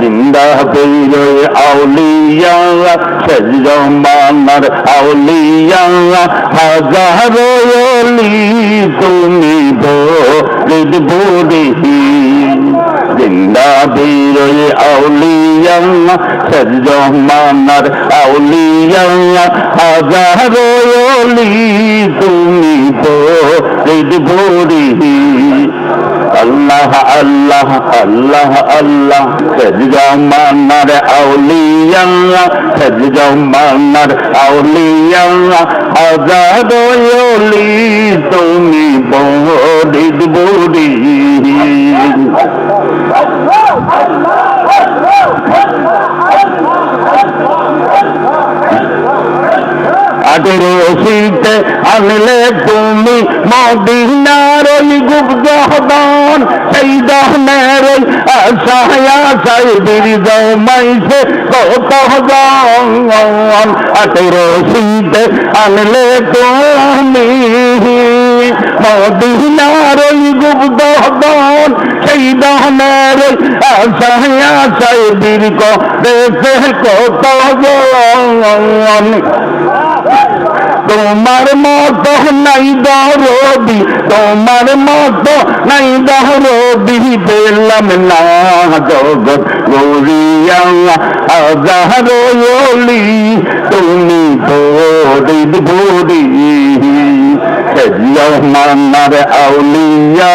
জিন্দা পেয়ে আউলিয়া সজমানার আউলিয়া হাজারো তুমি বুড়ি জিন্দা পেয়ে আউলিয়া সজমানার আউলিয়া হাজারো অলি তুমি বোরিদ বুড়ি আল্লাহ আল্লাহ আল্লাহ আল্লাহ সজমানার আউলিয়া সজমানার আউলিয়া হাজার অলি তুমি বড়িদ বুড়ি শীতে আনলে তুমি মদিনার ওই গুপ্ত হদন সেই দহনের ওই আশায় আশায় বীর্য মাইছে কত হদন আটের শীতে আনলে তুমি মদিনার ওই গুপ্ত হদন সেই দহনের ওই আশায় আশায় বীর্য দেশে কত হদন তোমার মত নাই দরবি, তোমার মত নাই দরবি, পেলাম না জগৎ গরিয়া ওলি তুমি ভোরিদ ভোরি মানার আউলিয়া।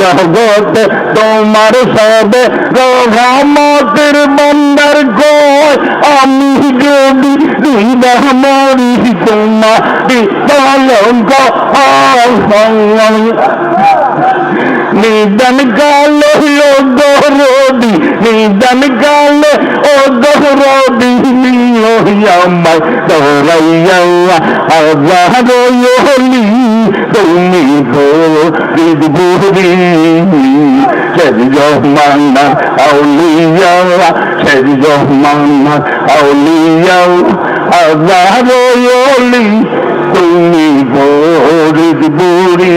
জগতে তোমার সবে রহমতের বন্দার গয়। আমি যদি দিদা মরি তোমার কলঙ্ক নিদান কালে ও দরদি নিদান কালে ও দরদি আমায় দরাইয়া আজার তুমি ভোরিদ বুড়ি সজমানা আউলিয়া সজমানা আউলিয়া আজার হলি তুমি ভোরিদ বুড়ি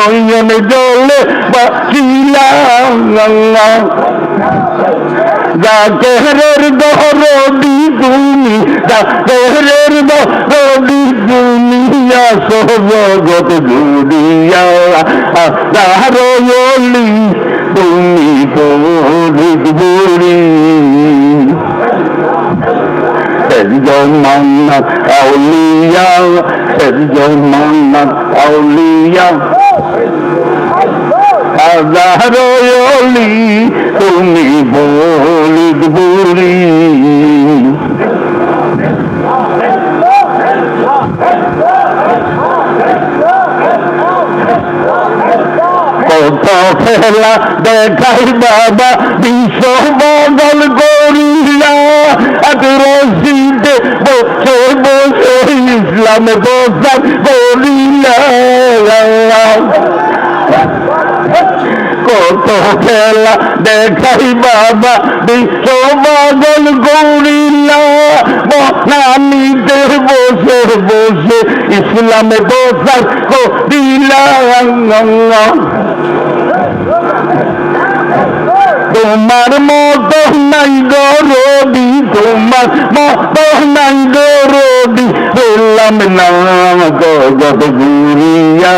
নয়ন জলে বাসিলাম জাকেরের দহরদি তুমি জাকেরের দহরদি দুনিয়া সজগত জুড়িয়া তাহারলি তুমি পরিত বুড়ি সজমান্না আউলিয়া আউলিয়া। হাজার অলি তুমি বলিদ বুড়ি কত খেলা দেখাই বাবা, বিশ্ব বদল করিলা এক রশিদে বসে বসে ইসলাম প্রচার করিলা কত খেলা দেখাই বাবা বিশ্ব বদল করিলা নামিতে বসে বসে ইসলামে প্রচার করিলা তোমার মতো নাই গরবি তোমার মতো নাই গরবি বললাম না গগত গুরিয়া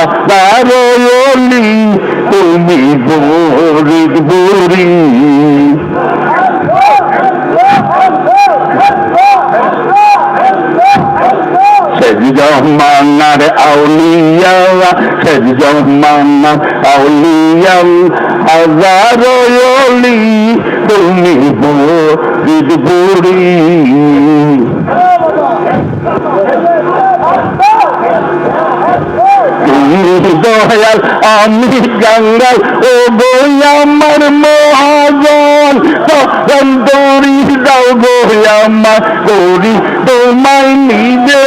আদারলি তুমি গরিব বুড়ি। জমানার আউলিয়া সেজ জমানার আউলিয়া হাজার অলি তুমি বরিদ বুড়ি দয়াল, আমি গঙ্গাল ও বই আমার মহাজন। তখন দৌড়ি দাও গো আমার করি তোমায় নিজে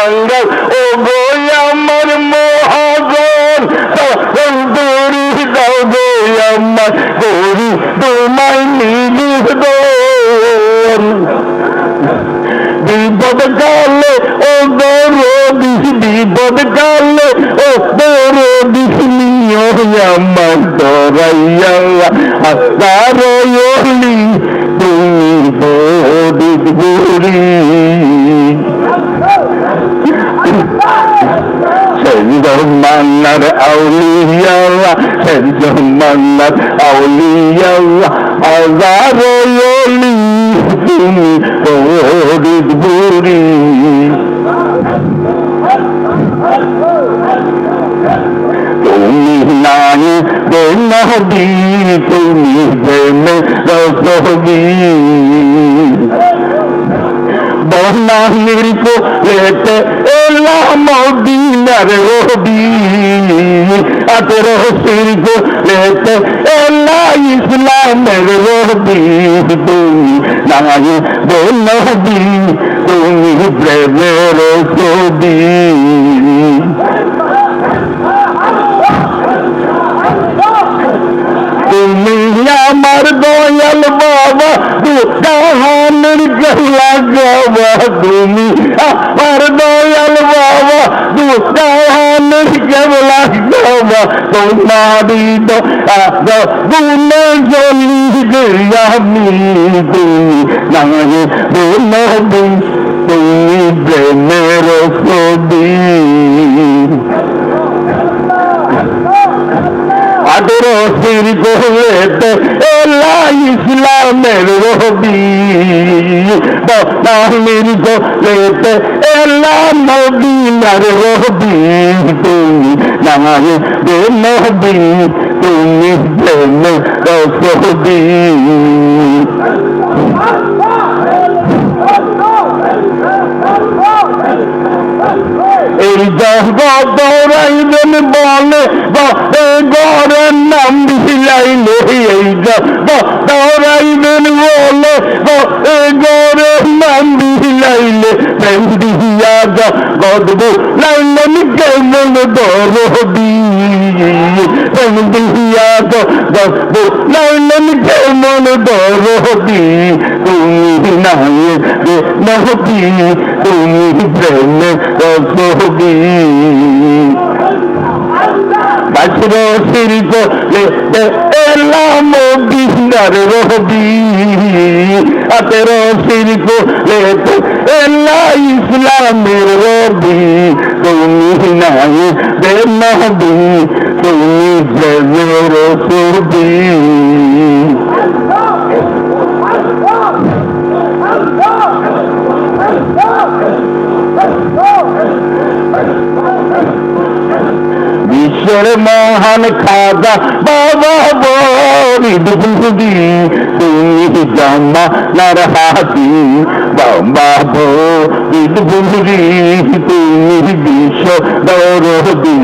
আমি গঙ্গাল ও বই আমার মহাজন। তখন দৌড়ি দাও গো আমার করি তোমায় নিজে বিপদ কালে, ও দরদি, বিপদ কালে, ও দরদি, নিও আমার দরাইয়া। আসারয়লি তুমি জমানার আউলিয়াল্লাহ শেষ জমানার আউলিয়াল্লাহ আজার অলি তুমি হরিদ বুড়ি। তুমি নাই বেনহবি তুমি বেন রসহবি বহনা মিল্ক লেতে এলা মোদী মদিনার রবি আতর সির কো লেতে এলা ইসলামের রবি তুমি নাই বেনহবি তুমি প্রেমের রসবি তুমি আমার দয়াল বাবা দুকাহানের গলা গাবা, তুমি গাবা তোমারি গুনে জলি আমি নাগে বলবি তুমি প্রেমের ছবি আদর সির গোলেতে এলা ইসলামের রবি বনামির গোলেতে এলা মদিনার রবি তুমি নামায় বেনবি তুমি প্রেমে রসবি এই জগৎ দৌড়াইবেন বলে গড়ের নাম বিলাইলে এই জগৎ দৌড়াইবেন বলে গড়ের নাম বিলাইলে প্রেম দিয়া জগৎ লাইলেন কেমন দরবি। প্রেম দিয়া জগৎ লাইলেন কেমন দরবি। তুমি নাই নহবি, তুমি প্রেমে রসবি বাসর শিল্প এলাম বিহার রবি। আতের শিল্প এলা ইসলামের রবি। তুমি নাই বেনবি তুমি প্রেমের রসবি বিশ্বের মহান খাজা, বাবা বলি দুদি তুমি জামা নার হাতি বাবা বলি দুদি তুমি বিশ্ব দৌরদি।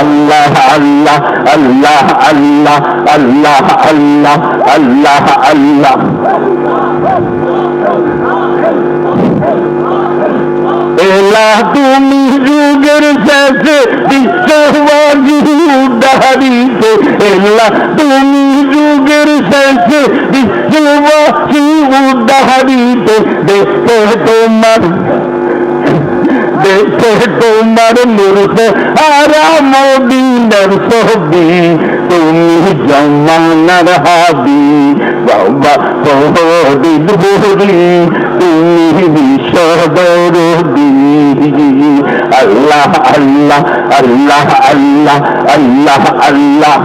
আল্লাহ আল্লাহ আল্লাহ আল্লাহ আল্লাহ আল্লাহ আল্লাহ আল্লাহ। এলা তুমি যুগের শেষে বিশ্ববাদী উদ্ধারিতে আল্লাহ তুমি যুগের শেষে বিশ্ববাসী উদ্ধারিতে দেখে তোমার। দেখে তোমার মুর্খে হারা মদিনার ছবি তুমি জমানার হাবি বাবা দিন বলি তুমি বিশ্বদরদি আল্লাহ আল্লাহ আল্লাহ আল্লাহ আল্লাহ আল্লাহ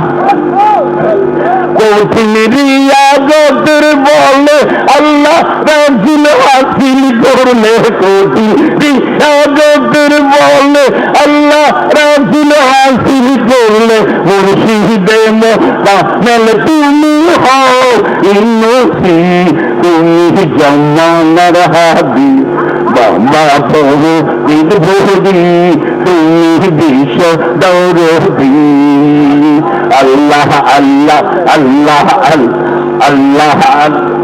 কঠিন রিয়াজতের বলে, আল্লাহ রাজিল হাসিল করলে কঠিন রিয়াজতের বলে, আল্লাহ রাজিল হাসিল করলে মুর্শিদে মোহামেল তুমি হও ইন্নসি তুমি জমানার হাবি বাবা দৌরদি আল্লাহ আল্লাহ আল্লাহ আল্লাহ আল্লাহ